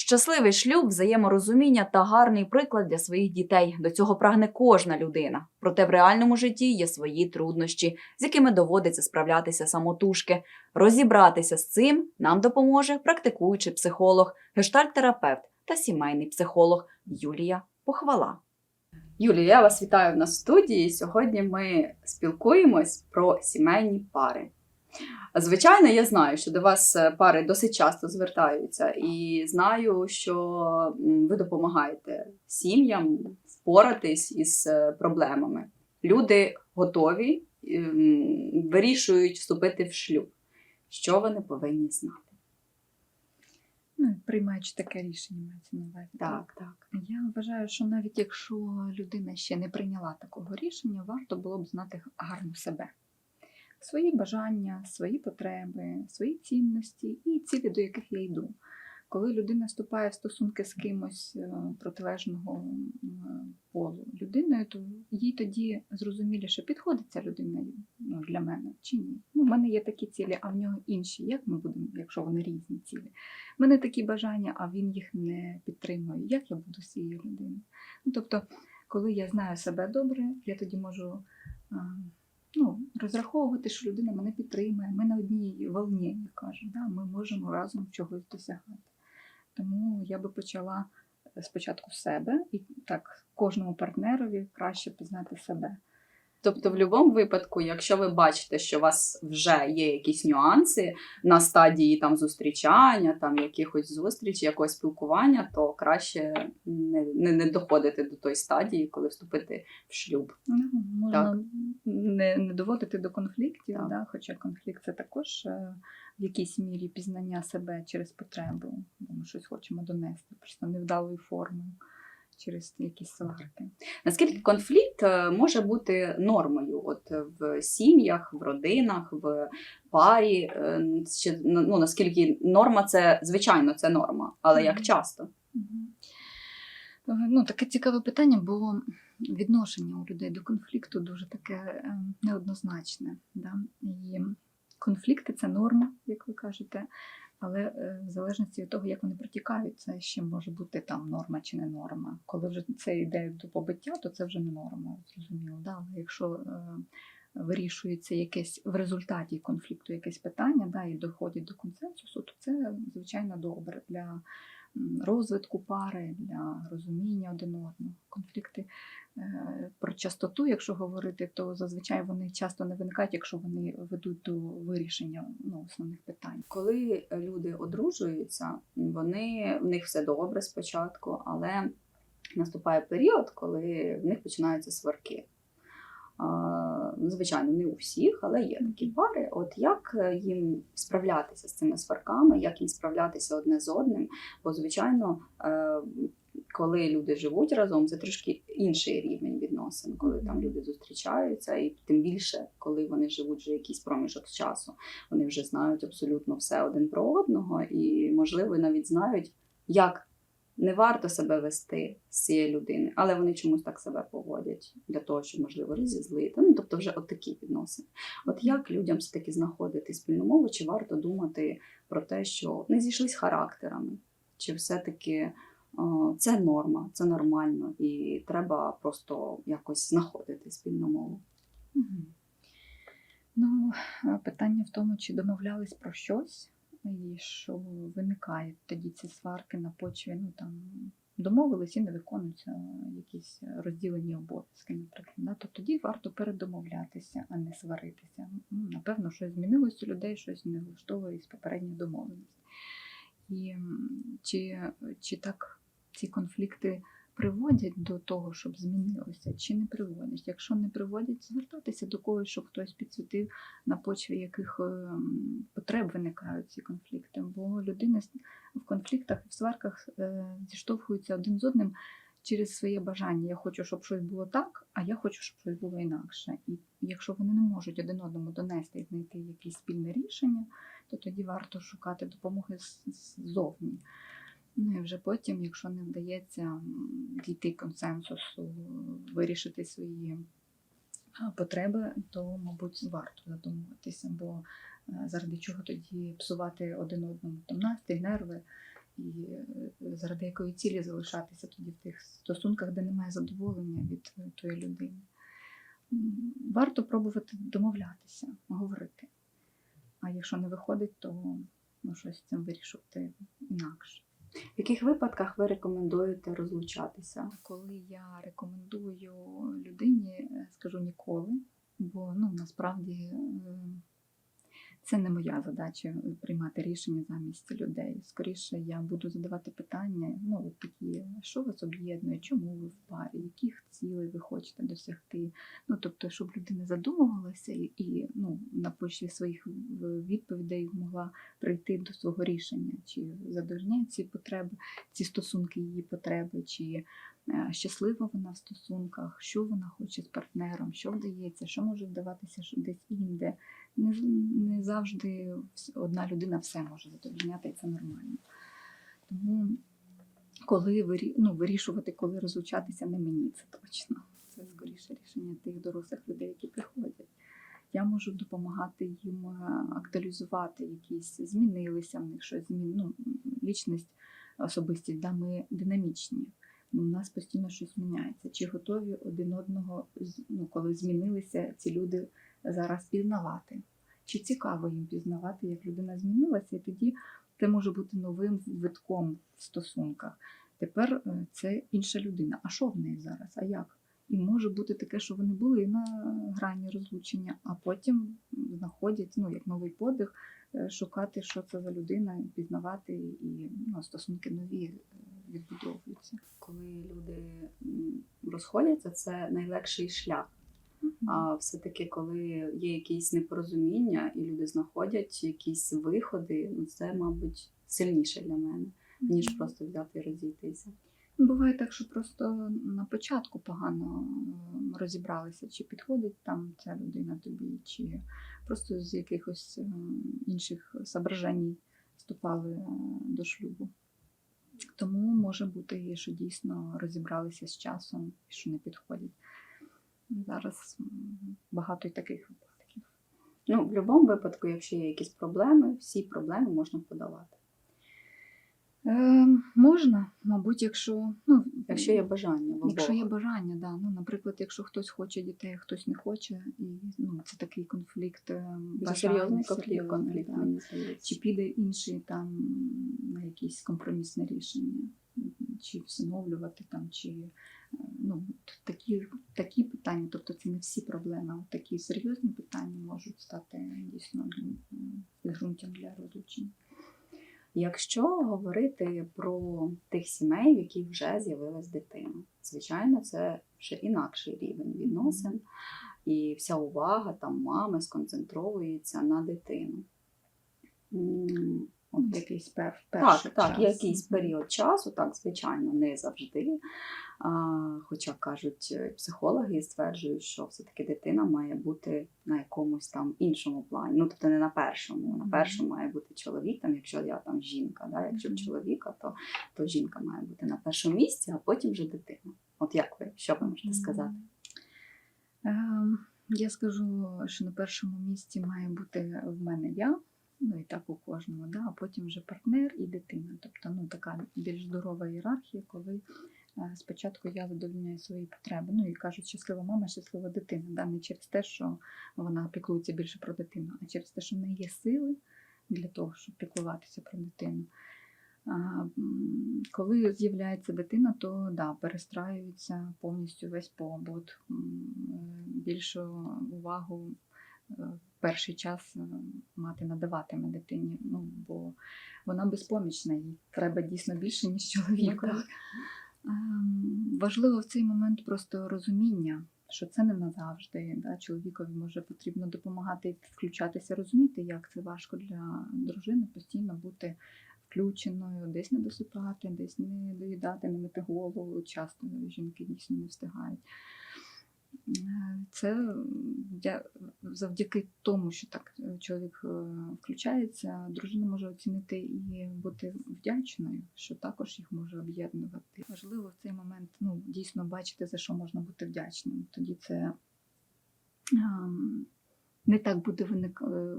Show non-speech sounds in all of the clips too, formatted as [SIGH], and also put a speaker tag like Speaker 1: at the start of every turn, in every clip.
Speaker 1: Щасливий шлюб, взаєморозуміння та гарний приклад для своїх дітей. До цього прагне кожна людина. Проте в реальному житті є свої труднощі, з якими доводиться справлятися самотужки. Розібратися з цим нам допоможе практикуючий психолог, гештальт-терапевт та сімейний психолог Юлія Похвала. Юлія, я вас вітаю в нас в студії. Сьогодні ми спілкуємось про сімейні пари. Звичайно, я знаю, що до вас е, пари досить часто звертаються, і знаю, що ви допомагаєте сім'ям впоратись із е, проблемами. Люди готові, ем, вирішують вступити в шлюб. Що вони повинні знати?
Speaker 2: Ну, приймаючи таке рішення, мається на увазі.
Speaker 1: Так, так.
Speaker 2: Я вважаю, що навіть якщо людина ще не прийняла такого рішення, варто було б знати гарно себе. Свої бажання, свої потреби, свої цінності і цілі, до яких я йду. Коли людина вступає в стосунки з кимось е, протилежного полу людиною, то їй тоді зрозуміліше, підходить ця людина ну, для мене чи ні. Ну, в мене є такі цілі, а в нього інші. Як ми будемо, якщо вони різні цілі? В мене такі бажання, а він їх не підтримує. Як я буду з цією людиною? Ну, тобто, коли я знаю себе добре, я тоді можу ну, розраховувати, що людина мене підтримує. Ми на одній волні, як кажуть, да? ми можемо разом чогось досягати. Тому я би почала е, спочатку себе і так кожному партнерові краще пізнати себе.
Speaker 1: Тобто, в будь-якому випадку, якщо ви бачите, що у вас вже є якісь нюанси на стадії там зустрічання, там якихось зустрічей, якогось спілкування, то краще не, не, не доходити до тої стадії, коли вступити в шлюб.
Speaker 2: Ну, можна
Speaker 1: Так.
Speaker 2: не, не доводити до конфліктів,
Speaker 1: Так.
Speaker 2: да? хоча конфлікт це також е, в якійсь мірі пізнання себе через потребу, бо ми щось хочемо донести, просто невдалою формою через якісь сварки.
Speaker 1: Наскільки конфлікт е, може бути нормою? От е, в сім'ях, в родинах, в парі? е, Чи, ну, наскільки норма це, звичайно, це норма, але як часто?
Speaker 2: Ну, таке цікаве питання, бо відношення у людей до конфлікту дуже таке неоднозначне. Да? І конфлікти це норма, як ви кажете, але е, в залежності від того, як вони протікають, це ще може бути там норма чи не норма. Коли вже це йде до побиття, то це вже не норма, зрозуміло. Да? Але якщо е, вирішується якесь в результаті конфлікту якесь питання, да, і доходить до консенсусу, то це звичайно добре для розвитку пари, для розуміння один одного. Конфлікти е, про частоту, якщо говорити, то зазвичай вони часто не виникають, якщо вони ведуть до вирішення ну, основних питань.
Speaker 1: Коли люди одружуються, вони в них все добре спочатку, але наступає період, коли в них починаються сварки. Ну, Звичайно, не у всіх, але є такі пари. От як е, їм справлятися з цими сварками, як їм справлятися одне з одним? Бо, звичайно, е, коли люди живуть разом, це трошки інший рівень відносин, коли там люди зустрічаються, і тим більше, коли вони живуть вже якийсь проміжок часу, вони вже знають абсолютно все один про одного, і, можливо, навіть знають, як не варто себе вести з цією людиною, але вони чомусь так себе поводять для того, щоб можливо розізлити. Ну тобто, вже от такі відносини. От як людям все таки знаходити спільну мову, чи варто думати про те, що не зійшлись характерами, чи все-таки це норма, це нормально, і треба просто якось знаходити спільну мову.
Speaker 2: Ну, питання в тому, чи домовлялись про щось, і що виникають тоді ці сварки на почві, ну там домовились і не виконуються якісь розділені обов'язки, наприклад. Да? То тоді варто передомовлятися, а не сваритися. Ну, Напевно, щось змінилось у людей, щось не влаштовує із попередньої домовленості. І чи, чи так ці конфлікти приводять до того, щоб змінилося, чи не приводять. Якщо не приводять, звертатися до когось, щоб хтось підсвітив на почві яких ем, потреб виникають ці конфлікти. Бо людина в конфліктах в сварках е, зіштовхується один з одним через своє бажання. Я хочу, щоб щось було так, а я хочу, щоб щось було інакше. І якщо вони не можуть один одному донести і знайти якесь спільне рішення, то тоді варто шукати допомоги ззовні. Ну і вже потім, якщо не вдається дійти консенсусу, вирішити свої потреби, то, мабуть, варто задумуватися, бо е, заради чого тоді псувати один одному там настрій, нерви і е, заради якої цілі залишатися тоді в тих стосунках, де немає задоволення від е, тої людини. Варто пробувати домовлятися, говорити. А якщо не виходить, то ну, щось з цим вирішувати інакше.
Speaker 1: В яких випадках ви рекомендуєте розлучатися?
Speaker 2: Коли я рекомендую людині, е, скажу ніколи, бо ну насправді е, це не моя задача е, приймати рішення замість людей. Скоріше я буду задавати питання, ну от такі, що вас об'єднує, чому ви в парі, яких цілей ви хочете досягти. Ну тобто, щоб людина задумувалася і, ну, на почві своїх відповідей могла прийти до свого рішення, чи задовольняють ці потреби, ці стосунки її потреби, чи е, щаслива вона в стосунках, що вона хоче з партнером, що вдається, що може вдаватися що десь інде. Не, не завжди одна людина все може задовольняти, і це нормально. Тому коли вирі, ну, вирішувати, коли розлучатися, не мені це точно. Це скоріше рішення тих дорослих людей, які приходять. Я можу допомагати їм е, актуалізувати якісь, змінилися в них щось змін. Ну, лічність, особистість, да, ми динамічні. У нас постійно щось міняється. Чи готові один одного, ну, коли змінилися ці люди зараз пізнавати? Чи цікаво їм пізнавати, як людина змінилася, і тоді це може бути новим витком в стосунках. Тепер е, це інша людина. А що в неї зараз? А як? І може бути таке, що вони були на грані розлучення, а потім знаходять ну, як новий подих, е, шукати, що це за людина, пізнавати, і ну, стосунки нові е, відбудовуються.
Speaker 1: Коли люди розходяться, це найлегший шлях. А все-таки, коли є якісь непорозуміння і люди знаходять якісь виходи, ну це, мабуть, сильніше для мене, ніж просто взяти і розійтися.
Speaker 2: Буває так, що просто на початку погано розібралися, чи підходить там ця людина тобі, чи просто з якихось е, інших соображень вступали е, до шлюбу. Тому може бути, що дійсно розібралися з часом, що не підходять. Зараз багато й таких випадків.
Speaker 1: Ну, в будь-якому випадку, якщо є якісь проблеми, всі проблеми можна подавати.
Speaker 2: Е, можна, мабуть, якщо ну,
Speaker 1: Якщо є бажання, в.
Speaker 2: Якщо є бажання, да. Ну, наприклад, якщо хтось хоче дітей, а хтось не хоче, і ну, це такий конфлікт. е,
Speaker 1: Це
Speaker 2: бажань
Speaker 1: серйозний конфлікт, конфлікт,
Speaker 2: да.
Speaker 1: мені.
Speaker 2: Чи піде інший там на якісь компромісне рішення, чи всиновлювати там, чи е, ну, такі, такі питання, тобто це не всі проблеми, а такі серйозні питання можуть стати дійсно підґрунтям для розлучення.
Speaker 1: Якщо говорити про тих сімей, в яких вже з'явилась дитина, звичайно, це ще інакший рівень відносин, і вся увага там мами сконцентровується на дитину. От
Speaker 2: якийсь пер,
Speaker 1: Так,
Speaker 2: перший
Speaker 1: так,
Speaker 2: час.
Speaker 1: якийсь період часу, так, звичайно, не завжди. Хоча кажуть, е, психологи стверджують, що все-таки дитина має бути на якомусь там іншому плані. Ну, тобто не на першому. На першому має бути чоловік, там, якщо я там жінка, да? якщо чоловіка, то, то жінка має бути на першому місці, а потім вже дитина. От як ви, що ви можете сказати?
Speaker 2: Ем, Я скажу, що на першому місці має бути в мене я, ну і так у кожного, да, а потім вже партнер і дитина. Тобто ну, така більш здорова ієрархія, коли е, спочатку я задовольняю свої потреби. Ну і кажуть, щаслива мама, щаслива дитина. Да? Не через те, що вона піклується більше про дитину, а через те, що в неї є сили для того, щоб піклуватися про дитину. Коли з'являється дитина, то да, перестраюється повністю весь побут. Е, Більшу увагу е, в перший час е, мати надаватиме дитині, ну, бо вона безпомічна, їй треба дійсно більше, ніж чоловіку. Ем, Важливо в цей момент просто розуміння, що це не назавжди. Да? Чоловікові може потрібно допомагати включатися, розуміти, як це важко для дружини постійно бути включеною, десь не досипати, десь не доїдати, не мити голову. Часто жінки дійсно не встигають. Е, Це вдя- завдяки тому, що так е, чоловік е, включається, дружина може оцінити і бути вдячною, що також їх може об'єднувати. Важливо в цей момент ну, дійсно бачити, за що можна бути вдячним. Тоді це ем, не так буде виник, е,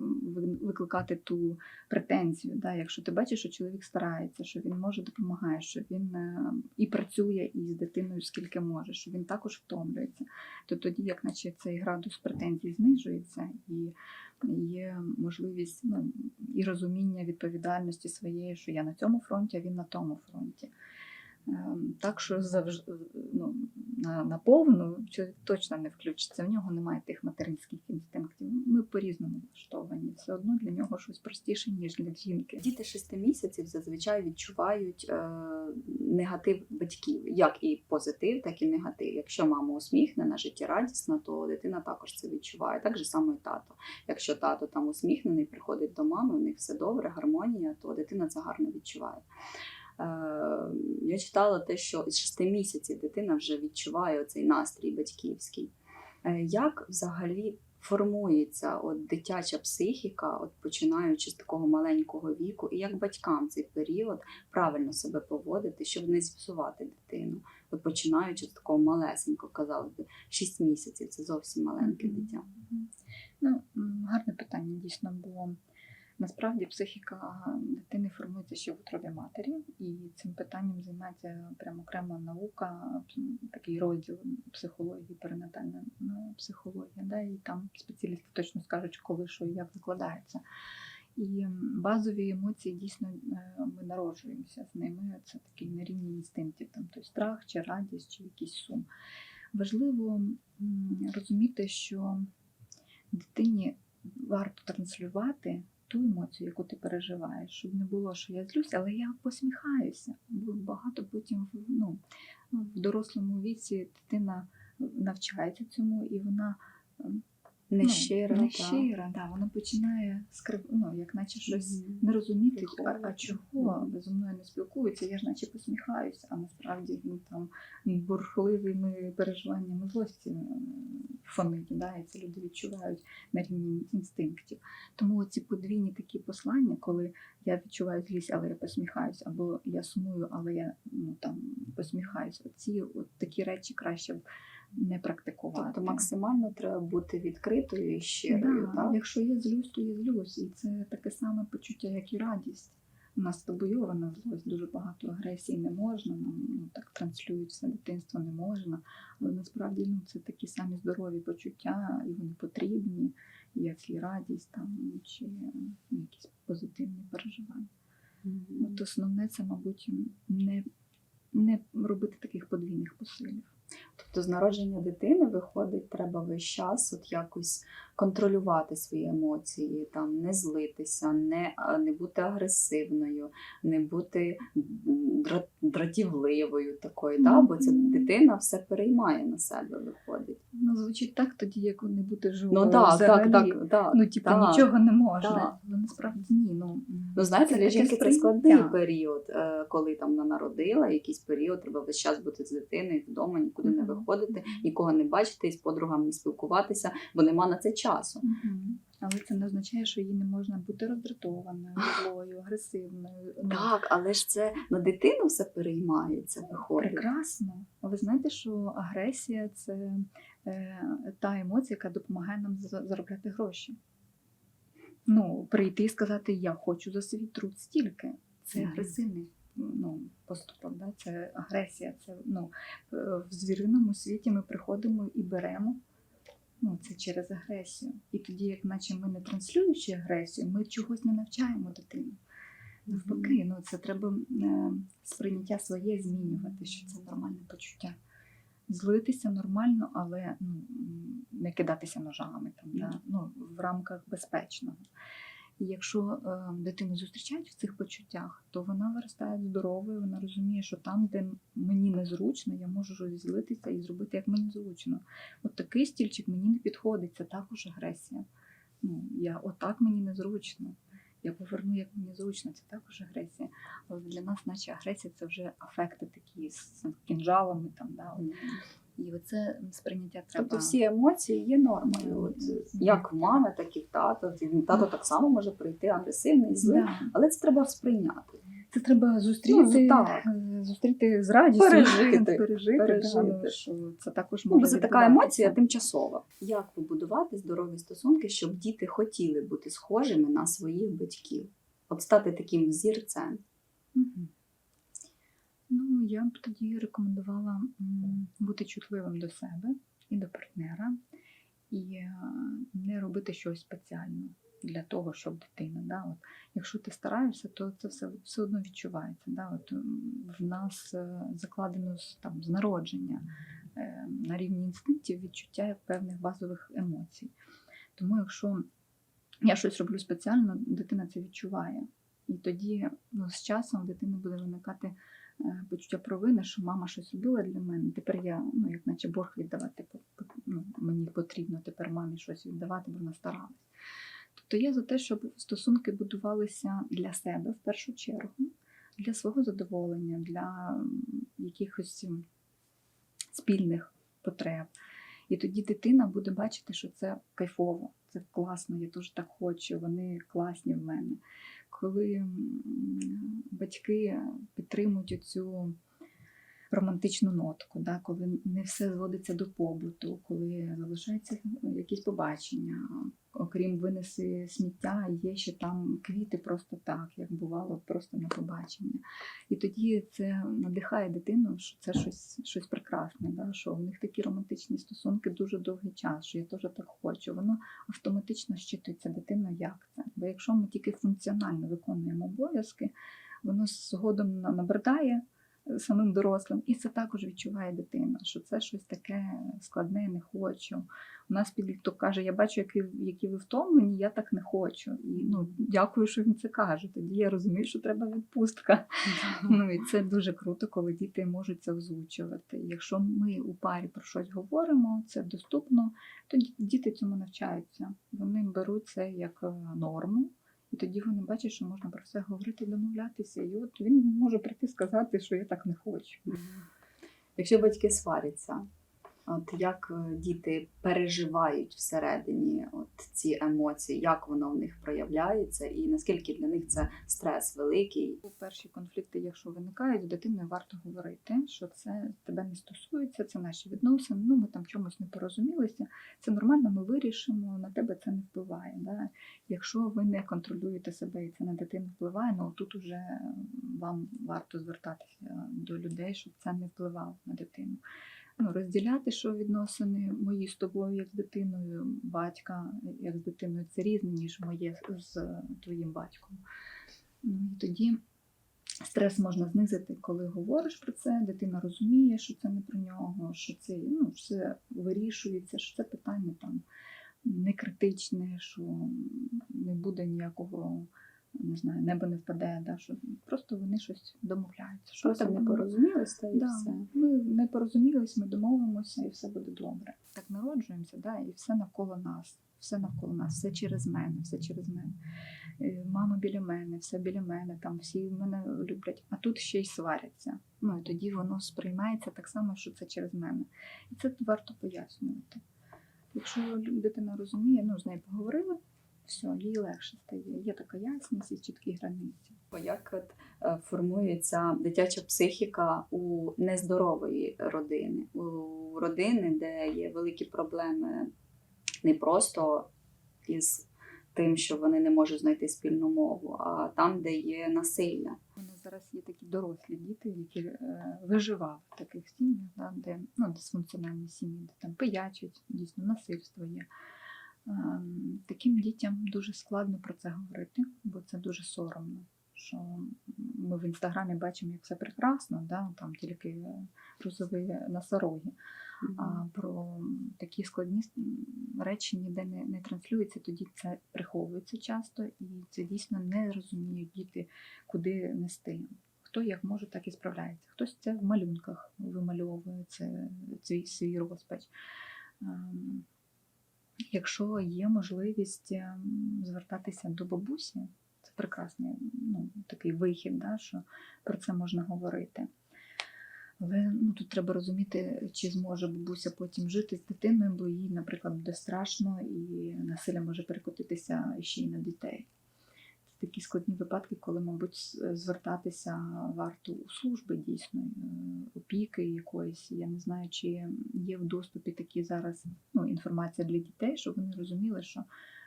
Speaker 2: викликати ту претензію. Да? Якщо ти бачиш, що чоловік старається, що він може допомагає, що він е, і працює і з дитиною скільки може, що він також втомлюється, то тоді, як наче цей градус претензій знижується, і є можливість ну, і розуміння відповідальності своєї, що я на цьому фронті, а він на тому фронті. Ем, Так що завжди ну, на, на повну чоловік точно не включиться. В нього немає тих материнських інстинктів. Ми по-різному влаштовані. Все одно для нього щось простіше, ніж для жінки.
Speaker 1: Діти 6 місяців зазвичай відчувають е, негатив батьків, як і позитив, так і негатив. Якщо мама усміхнена, життєрадісна, то дитина також це відчуває. Так же само і тато. Якщо тато там усміхнений, приходить до мами, у них все добре, гармонія, то дитина це гарно відчуває. Е, Я читала те, що з 6 місяців дитина вже відчуває цей настрій батьківський. Е, Як взагалі формується от дитяча психіка, от починаючи з такого маленького віку, і як батькам цей період правильно себе поводити, щоб не зіпсувати дитину? От починаючи з такого малесенького, казалось би, 6 місяців це зовсім маленьке дитя.
Speaker 2: Ну, гарне питання дійсно, бо насправді психіка дитини формується ще в утробі матері, і цим питанням займається прямо окрема наука, такий розділ психології, перинатальна ну, психологія, да, і там спеціалісти точно скажуть, коли що і як закладається. І базові емоції дійсно е, ми народжуємося з ними. Це такий на рівні інстинктів, там той страх, чи радість, чи якийсь сум. Важливо розуміти, що дитині варто транслювати ту емоцію, яку ти переживаєш, щоб не було, що я злюсь, але я посміхаюся. Бо багато потім ну, в дорослому віці дитина навчається цьому, і вона ем,
Speaker 1: Нещира.
Speaker 2: ну, нещира, да, вона починає скрив, ну, як наче щось не розуміти, а, а чого зі мною не спілкуються, я ж наче посміхаюся, а насправді він там бурхливими переживаннями злості фонить, да, і це люди відчувають на рівні інстинктів. Тому ці подвійні такі послання, коли я відчуваю злість, але я посміхаюся, або я сумую, але я ну, там, посміхаюся. Ці от такі речі краще б не практикувати.
Speaker 1: Тобто максимально треба бути відкритою і щирою.
Speaker 2: Да,
Speaker 1: так?
Speaker 2: Якщо я злюсь, то я злюсь. І це таке саме почуття, як і радість. У нас табуйована злость, дуже багато агресії не можна, нам ну, так транслюють все дитинство не можна. Але насправді ну, це такі самі здорові почуття, і вони потрібні, як і радість там, чи ну, якісь позитивні переживання.
Speaker 1: Мгм.
Speaker 2: От основне це, мабуть, не, не робити таких подвійних посилів.
Speaker 1: Тобто з народження дитини виходить, треба весь час от якось контролювати свої емоції, там не злитися, не, не бути агресивною, не бути дратівливою такою, да? бо ця дитина все переймає на себе, виходить.
Speaker 2: Ну, звучить так тоді, як не бути живою.
Speaker 1: Ну так,
Speaker 2: взагалі.
Speaker 1: так, так, так.
Speaker 2: Ну, типу,
Speaker 1: так.
Speaker 2: нічого не можна. Але насправді ні. Ну,
Speaker 1: Ну, знаєте, для жінки це складний період, е, коли там вона народила, якийсь період, треба весь час бути з дитиною вдома, нікуди не виходити, нікого не бачити, і з подругами не спілкуватися, бо нема на це часу.
Speaker 2: Але це не означає, що їй не можна бути роздратованою, злою, агресивною. Ну,
Speaker 1: Так, але ж це на дитину все переймається, виходить.
Speaker 2: Прекрасно. А ви знаєте, що агресія це е, та емоція, яка допомагає нам заробляти гроші. Ну, прийти і сказати, я хочу за свій труд стільки. Це агресивний ну, поступок, да? це агресія. Це, ну, е, в звіриному світі ми приходимо і беремо. Ну, це через агресію. І тоді, як наче ми не транслюючи агресію, ми чогось не навчаємо дитину. Навпаки, ну це треба е, сприйняття своє змінювати, що це нормальне почуття. Злитися нормально, але ну, не кидатися ножами там, да? ну, в рамках безпечного. І якщо е, дитину зустрічають в цих почуттях, то вона виростає здоровою, вона розуміє, що там, де мені незручно, я можу злитися і зробити, як мені зручно. От такий стільчик мені не підходить, це також агресія. Ну, я отак мені незручно. Я поверну, як мені зручно, це також агресія. Але для нас, наче агресія, це вже афекти такі з кінжалами, там, да. І оце сприйняття треба.
Speaker 1: Тобто всі емоції є нормою. От, як в мами, так і в тата. Тато так само може прийти агресивний, злий,
Speaker 2: Да.
Speaker 1: але це треба сприйняти.
Speaker 2: Це треба зустріти,
Speaker 1: Ну, так.
Speaker 2: е, зустріти з радістю,
Speaker 1: Пережити, [LAUGHS]
Speaker 2: пережити,
Speaker 1: пережити.
Speaker 2: Да, ну, що це також
Speaker 1: Ну,
Speaker 2: може
Speaker 1: це така емоція тимчасова. Як побудувати здорові стосунки, щоб діти хотіли бути схожими на своїх батьків? От стати таким взірцем.
Speaker 2: Мгм. Ну, я б тоді рекомендувала бути чутливим до себе і до партнера, і е, не робити щось спеціально для того, щоб дитина. Да? От, якщо ти стараєшся, то це все, все одно відчувається. Да? От, в нас е, закладено там, з народження е, на рівні інстинктів відчуття певних базових емоцій. Тому якщо я щось роблю спеціально, дитина це відчуває. І тоді ну, з часом в дитини буде виникати почуття провини, що мама щось робила для мене. Тепер я, ну, як наче борг віддавати, по- ну, мені потрібно тепер мамі щось віддавати, бо вона старалась. Тобто я за те, щоб стосунки будувалися для себе в першу чергу, для свого задоволення, для якихось спільних потреб. І тоді дитина буде бачити, що це кайфово, це класно, я теж так хочу, вони класні в мене. Коли батьки підтримують цю романтичну нотку, да, коли не все зводиться до побуту, коли залишаються якісь побачення, окрім винеси сміття, є ще там квіти просто так, як бувало просто на побачення. І тоді це надихає дитину, що це щось, щось прекрасне, да, що в них такі романтичні стосунки дуже довгий час, що я теж так хочу. Воно автоматично щитується дитиною, як це. Бо якщо ми тільки функціонально виконуємо обов'язки, воно згодом набридає е, самим дорослим, і це також відчуває дитина, що це щось таке складне, не хочу. У нас підліток каже: Я бачу, які, які ви втомлені, я так не хочу. І ну, дякую, що він це каже. Тоді я розумію, що треба відпустка. Ну і це дуже круто, коли діти можуть це озвучувати. Якщо ми у парі про щось говоримо, це доступно, то ді- діти цьому навчаються. Вони беруть це як е, норму, тоді вони бачать, що можна про все говорити домовлятися. І от він може прийти сказати, що я так не хочу.
Speaker 1: Якщо батьки сваряться, от як е, діти переживають всередині от ці емоції, як воно в них проявляється, і наскільки для них це стрес великий?
Speaker 2: Перші конфлікти, якщо виникають, з дитиною варто говорити, що це тебе не стосується, це наші відносини. Ну ми там чомусь не порозумілися. Це нормально, ми вирішимо. На тебе це не впливає. Да? Якщо ви не контролюєте себе і це на дитину впливає, ну тут уже вам варто звертатися до людей, щоб це не впливало на дитину. Ну, розділяти, що відносини мої з тобою, як з дитиною, батька, як з дитиною, це різне, ніж моє з твоїм батьком. Ну, і тоді стрес можна знизити, коли говориш про це, дитина розуміє, що це не про нього, що це ну, все вирішується, що це питання там не критичне, що не буде ніякого, не знаю, небо не впаде, да, що просто вони щось домовляються. Що це
Speaker 1: не порозумілись, та і
Speaker 2: Да.
Speaker 1: все.
Speaker 2: Ми не порозумілись, ми домовимося і все буде добре. Так народжуємося, да, і все навколо нас. Все навколо нас, все через мене, все через мене. Е, Мама біля мене, все біля мене, там всі мене люблять, а тут ще й сваряться. Ну і тоді воно сприймається так само, що це через мене. І це варто пояснювати. Якщо дитина розуміє, ну з нею поговорили, все, їй легше стає. Є така ясність і чіткі границі.
Speaker 1: Як от е, формується дитяча психіка у нездорової родини, у родини, де є великі проблеми не просто із тим, що вони не можуть знайти спільну мову, а там, де є насилля.
Speaker 2: У нас зараз є такі дорослі діти, які е, виживали в таких сім'ях, да, де ну, дисфункціональні сім'ї, де там пиячать, дійсно насильство є. Ем, таким дітям дуже складно про це говорити, бо це дуже соромно. Що ми в інстаграмі бачимо, як все прекрасно, да, там тільки розові носороги. А про такі складні речі ніде не, не транслюється, тоді це приховується часто, і це дійсно не розуміють діти, куди нести. Хто як може, так і справляється. Хтось це в малюнках вимальовує це, свій, свій розпач. Якщо є можливість ем, звертатися до бабусі, це прекрасний ну, такий вихід, да, що про це можна говорити. Але ну, тут треба розуміти, чи зможе бабуся потім жити з дитиною, бо їй, наприклад, буде страшно і насилля може перекотитися ще й на дітей. Такі складні випадки, коли, мабуть, звертатися варто у служби дійсно, е, опіки якоїсь. Я не знаю, чи є в доступі такі зараз ну, інформація для дітей, щоб вони розуміли, що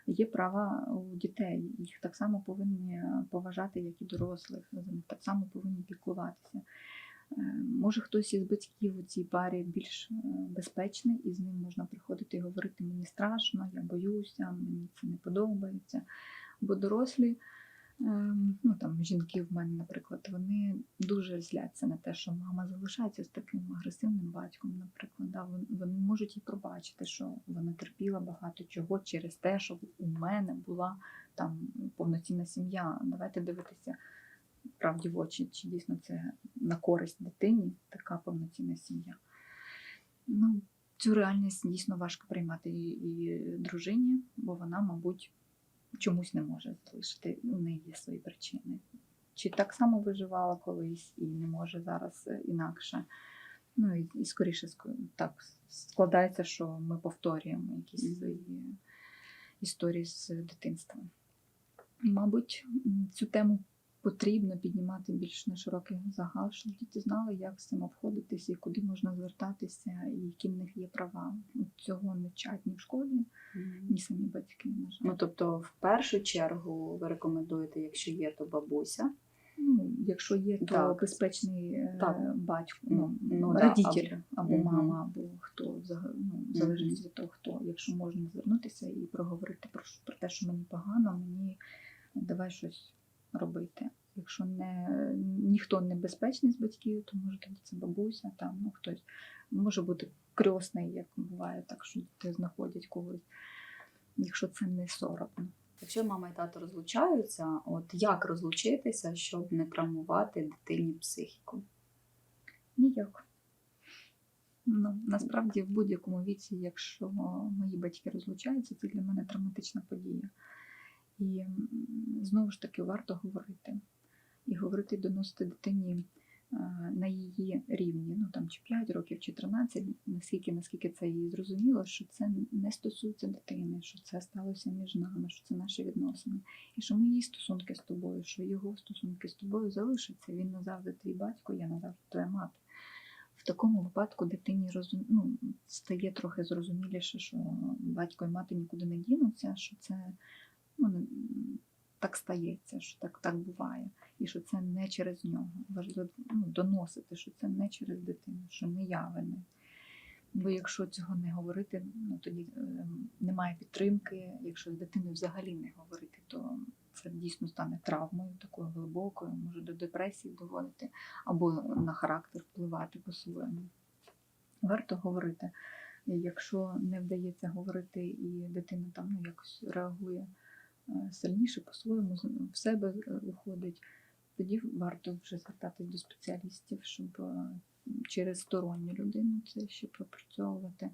Speaker 2: є права у дітей. Їх так само повинні поважати, як і дорослих. Так само повинні піклуватися. Е, Може, хтось із батьків у цій парі більш е, безпечний, і з ним можна приходити і говорити: мені страшно, я боюся, мені це не подобається. Бо дорослі, ну там жінки в мене, наприклад, вони дуже зляться на те, що мама залишається з таким агресивним батьком, наприклад. Да, вони, вони можуть і пробачити, що вона терпіла багато чого через те, що у мене була там повноцінна сім'я. Давайте дивитися правді в очі, чи дійсно це на користь дитині така повноцінна сім'я. Ну, цю реальність дійсно важко приймати і, і дружині, бо вона, мабуть, чомусь не може залишити. У неї є свої причини. Чи так само виживала колись і не може зараз е, інакше. Ну і, і скоріше так складається, що ми повторюємо якісь свої історії з дитинства. Мабуть, цю тему потрібно піднімати більш на широкий загал, щоб діти знали, як з цим обходитися і куди можна звертатися, і які в них є права. Ну, Цього не вчать ні в школі, ні самі батьки, на жаль.
Speaker 1: Ну, тобто, в першу чергу ви рекомендуєте, якщо є, то бабуся.
Speaker 2: Ну, якщо є, то
Speaker 1: Так.
Speaker 2: безпечний е,
Speaker 1: Так.
Speaker 2: батько, ну,
Speaker 1: Ну, да,
Speaker 2: родитель або мама, або хто ну, залежить від того, хто. Якщо можна звернутися і проговорити про, про те, що мені погано, мені давай щось робити. Якщо не ніхто не безпечний з батьків, то може тоді це бабуся, там ну хтось може бути крьосний, як буває, так що діти знаходять когось, якщо це не соромно.
Speaker 1: Якщо мама і тато розлучаються, от як розлучитися, щоб не травмувати дитині психіку?
Speaker 2: Ніяк. Ну, насправді, в будь-якому віці, якщо мої батьки розлучаються, це для мене травматична подія. І знову ж таки варто говорити. І говорити, доносити дитині е, на її рівні, ну там чи 5 років, чи 13, наскільки, наскільки це їй зрозуміло, що це не стосується дитини, що це сталося між нами, що це наші відносини. І що мої стосунки з тобою, що його стосунки з тобою залишаться. Він назавжди твій батько, я назавжди твоя мати. В такому випадку дитині розум... ну, стає трохи зрозуміліше, що батько і мати нікуди не дінуться, що це ну, так стається, що так, так буває, і що це не через нього. Важливо ну, доносити, що це не через дитину, що не я винен. Бо якщо цього не говорити, ну тоді е, немає підтримки. Якщо з дитиною взагалі не говорити, то це дійсно стане травмою такою глибокою, може до депресії доводити або на характер впливати по-своєму. Варто говорити. Якщо не вдається говорити, і дитина там ну, якось реагує сильніше по-своєму, в себе е, виходить, тоді варто вже звертатись до спеціалістів, щоб е, через сторонню людину це ще пропрацьовувати.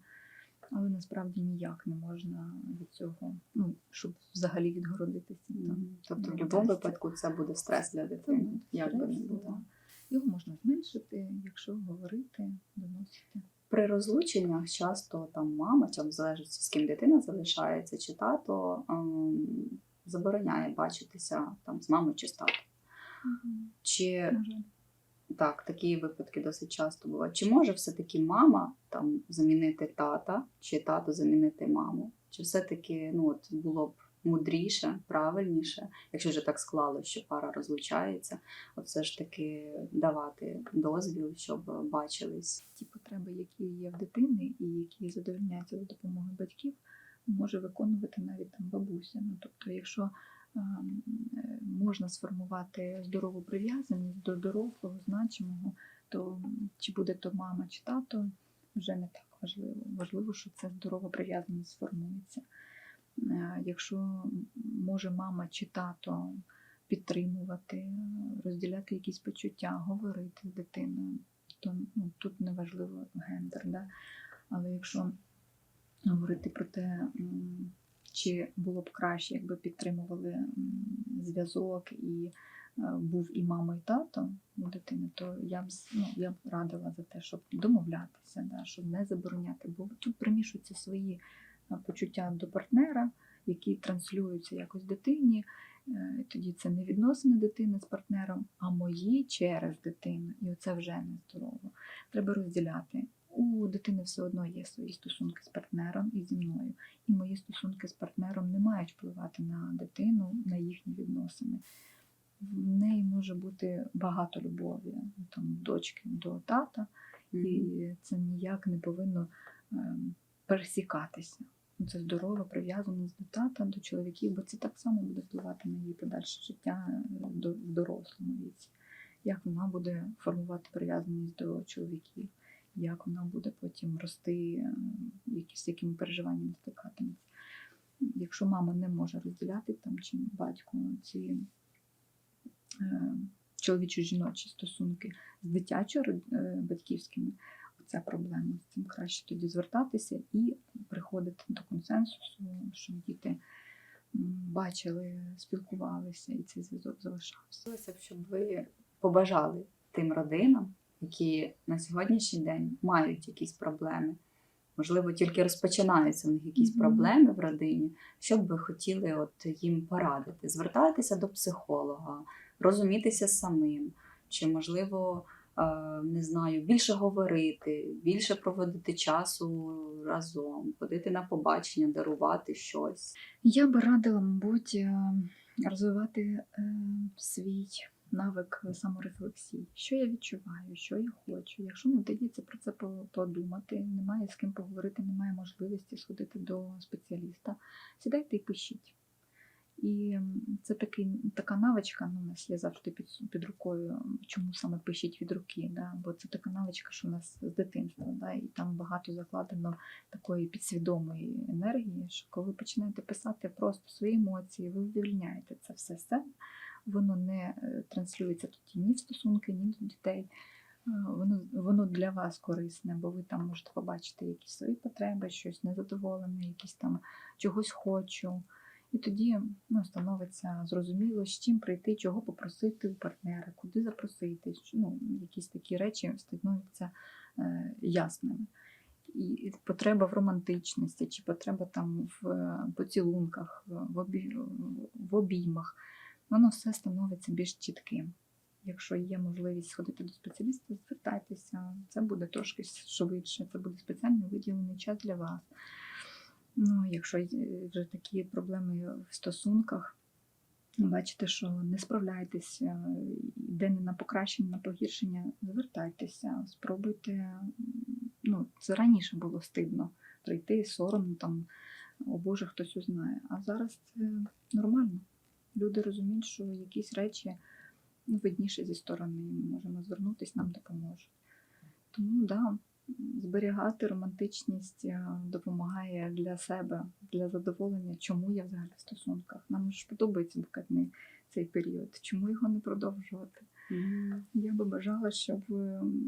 Speaker 2: Але насправді ніяк не можна від цього, ну, щоб взагалі відгородитися. там.
Speaker 1: Тобто, в будь-якому випадку це буде стрес для дитини.
Speaker 2: буде
Speaker 1: Як би не було.
Speaker 2: да. Його можна зменшити, якщо говорити, доносити.
Speaker 1: При розлученнях часто там мама, чи залежить з ким дитина залишається, чи тато ем, забороняє бачитися там з мамою чи з татом. Чи
Speaker 2: На жаль.
Speaker 1: так, такі випадки досить часто бувають. Чи може все-таки мама там замінити тата, чи тато замінити маму? Чи все-таки ну, от було б мудріше, правильніше, якщо вже так склалося, що пара розлучається, от все ж таки давати дозвіл, щоб бачились.
Speaker 2: ті потреби, які є в дитини і які задовольняються за допомогою батьків, може виконувати навіть там бабуся. Ну, тобто, якщо е, можна сформувати здорову прив'язаність до дорослого, значимого, то чи буде то мама чи тато, вже не так важливо. Важливо, що це здорова прив'язаність сформується. Е, Якщо може мама чи тато підтримувати, розділяти якісь почуття, говорити з дитиною, то ну, тут не важливо гендер. Да? Але якщо говорити про те, чи було б краще, якби підтримували зв'язок і е, був і мама, і тато у дитини, то я б ну, я б радила за те, щоб домовлятися, да, щоб не забороняти. Бо тут примішуються свої е, почуття до партнера, які транслюються якось дитині. Е, Тоді це не відносини дитини з партнером, а мої через дитину. І оце вже не здорово. Треба розділяти. У дитини все одно є свої стосунки з партнером і зі мною. І мої стосунки з партнером не мають впливати на дитину, на їхні відносини. В неї може бути багато любові там, дочки до тата, і це ніяк не повинно ем, пересікатися. Це здорова прив'язаність до тата, до чоловіків, бо це так само буде впливати на її подальше життя е, в дорослому віці. Як вона буде формувати прив'язаність до чоловіків, як вона буде потім рости, е, які- з якими переживаннями стикатиметься. Якщо мама не може розділяти там чи батько ці е, чоловічо-жіночі стосунки з дитячо-батьківськими, оця проблема. З цим краще тоді звертатися і приходити до консенсусу, щоб діти бачили, спілкувалися і цей зв'язок залишався.
Speaker 1: Щоб ви побажали тим родинам, які на сьогоднішній день мають якісь проблеми. Можливо, тільки розпочинаються в них якісь проблеми в родині. Що б ви хотіли от їм порадити? Звертатися до психолога, розумітися самим, чи можливо, е, не знаю, більше говорити, більше проводити часу разом, ходити на побачення, дарувати щось.
Speaker 2: Я би радила, мабуть, е, розвивати е, свій навик саморефлексії. Що я відчуваю, що я хочу. Якщо не вдається про це подумати, немає з ким поговорити, немає можливості сходити до спеціаліста, сідайте і пишіть. І це такий, така навичка, ну, у нас є завжди під, під рукою, чому саме пишіть від руки, да? бо це така навичка, що у нас з дитинства, да? і там багато закладено такої підсвідомої енергії, що коли починаєте писати просто свої емоції, ви вивільняєте це все з себе, воно не е, транслюється тоді ні в стосунки, ні до дітей. Е, Воно, воно для вас корисне, бо ви там можете побачити якісь свої потреби, щось незадоволене, якісь там чогось хочу. І тоді ну, становиться зрозуміло, з чим прийти, чого попросити у партнера, куди запросити. Ну, якісь такі речі становляться е, ясними і потреба в романтичності, чи потреба там в е, поцілунках, в, обій- в обіймах, воно все становиться більш чітким. Якщо є можливість сходити до спеціаліста, звертайтеся, це буде трошки швидше, це буде спеціально виділений час для вас. Ну, якщо вже такі проблеми в стосунках, бачите, що не справляєтеся, йде не на покращення, на погіршення, звертайтеся, спробуйте. Ну, це раніше було стидно прийти, соромно там, о Боже, хтось узнає. А зараз це нормально. Люди розуміють, що якісь речі ну, видніше зі сторони ми можемо звернутися, нам допоможуть. Тому да, зберігати романтичність е, допомагає для себе, для задоволення, чому я взагалі в стосунках. Нам ж подобається блокадний цей період. Чому його не продовжувати? Я би бажала, щоб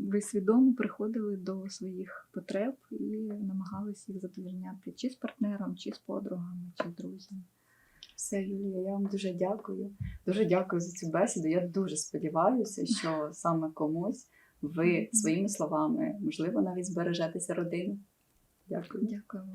Speaker 2: ви свідомо приходили до своїх потреб і намагалися їх задовольняти чи з партнером, чи з подругами, чи з друзями.
Speaker 1: Все, Юлія, я вам дуже дякую. Дуже дякую за цю бесіду. Я дуже сподіваюся, що саме комусь ви своїми словами, можливо, навіть збережетеся родину. Дякую.
Speaker 2: Дякую.